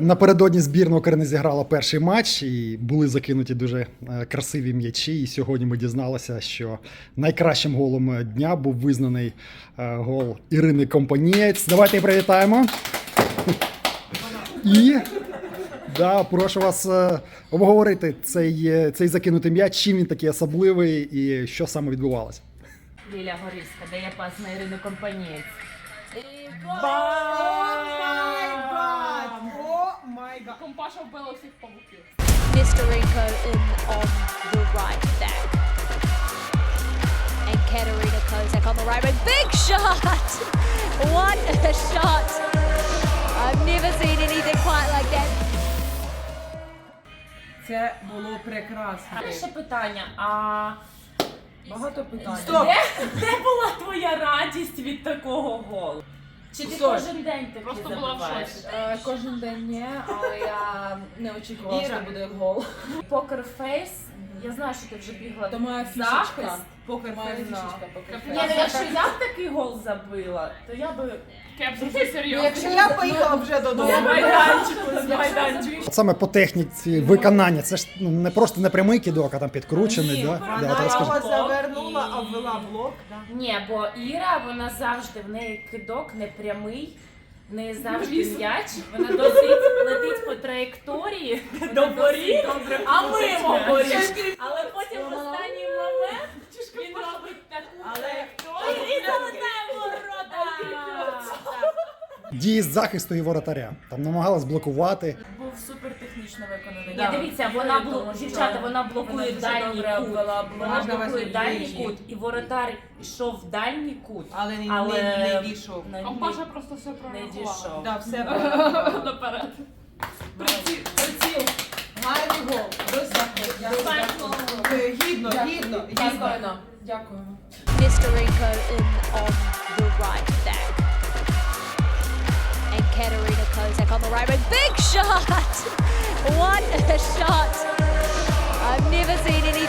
Напередодні збірна України зіграла перший матч і були закинуті дуже е, красиві м'ячі. І сьогодні ми дізналися, що найкращим голом дня був визнаний е, гол Ірини Компанієць. Давайте її привітаємо. І да, прошу вас е, обговорити цей, е, цей закинутий м'яч, чим він такий особливий і що саме відбувалося. Ліля Горівська дає пас на Ірину Компанієць. Компаша вбила всіх павуків. Nesterenko in on the right there. And Katerina Kozak on the right wing. Big shot! What a shot! I've never seen anything quite like that. Це було прекрасно. Ще питання, а Багато питань. де, де була твоя радість від такого голу? Чи ти Стоп. кожен день такі Просто була в забиваєш? шоці. Е, Кожен день ні, але я не очікувала, Іра. що буде гол. Покер фейс, я знаю, що ти вже бігла То моя фішечка. захист. Покер Моя фейс. фішечка поки. Ні, ну якщо я б такий гол забила, то я би Кеп, завжди серйозно. Якщо я поїхала вже додому. з майданчику. От саме по техніці виконання, це ж ну, не просто не прямий кидок, а там підкручений. Ні, да? вона Да, от розкажи. його завернула, І- а ввела блок. да. Ні, бо Іра, вона завжди в неї кидок не прямий, в неї завжди м'яч, вона досить летить по траєкторії до воріт, а мимо воріт. Але потім в останній момент він робить таку траєкторію і залетає в ворота. Дії з захисту і воротаря. Там намагалась блокувати. Був супер технічно виконаний. Да. Ні, дивіться, вона блокує, дівчата, вона блокує Вона дуже дальній добре кут. обвела, Вона можна блокує вас дальній відвідати. кут, і воротар йшов в дальній кут, Але не, але не, не дійшов. не- Компаша просто все не прорахувала. дійшов. Да, все. Наперед. Приціл, приціл. Гарний гол. Дякую. Е, Гідно, гідно, гідно. Дякуємо. Дякуємо. In on Raymond. Big shot! what a shot! I've never seen any.